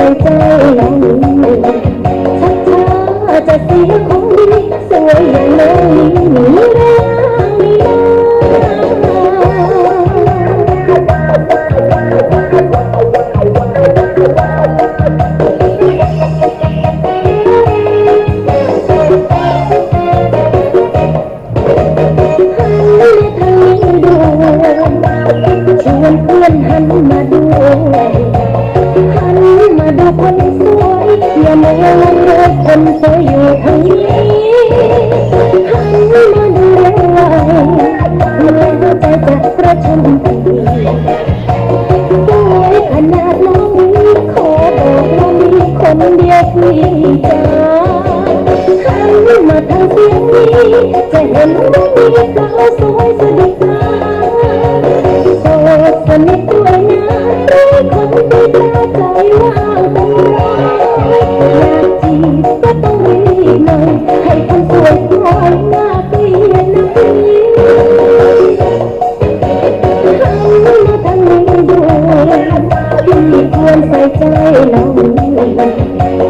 পাইতাই না rơi lòng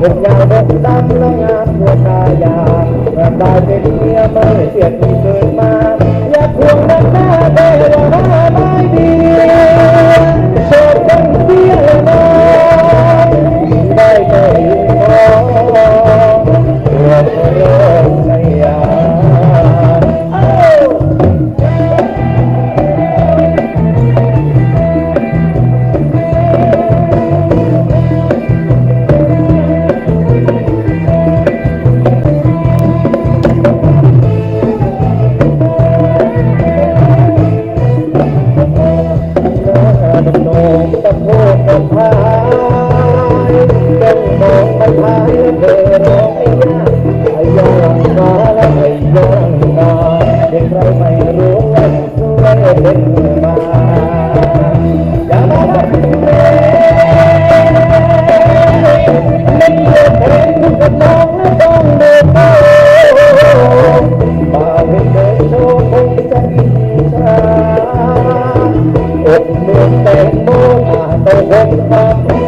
ผมยาวเดินตั้งนางงามตัวตายาแบบได้เป็นเมียไม่เสียดมี I'm a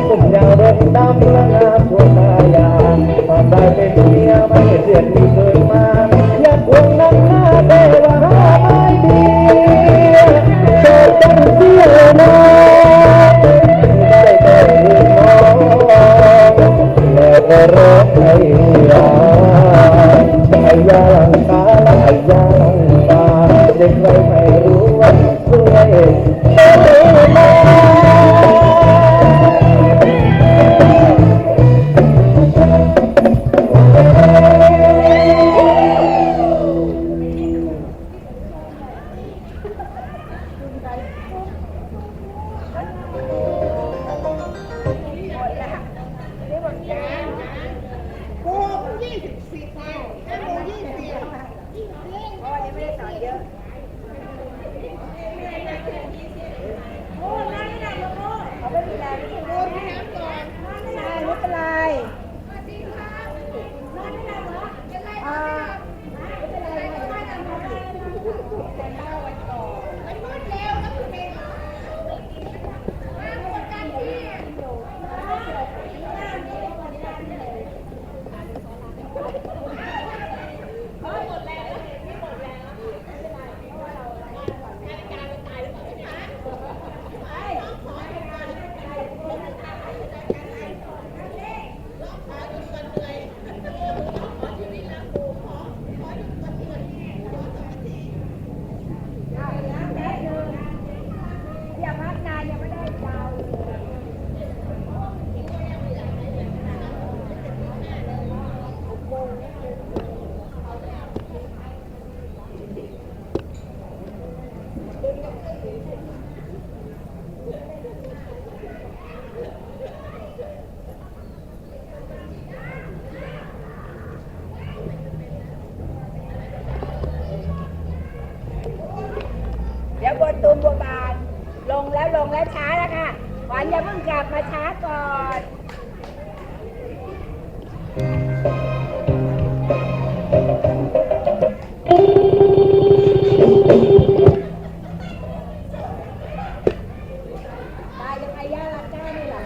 ยารักก้าเนี่ะเหรอ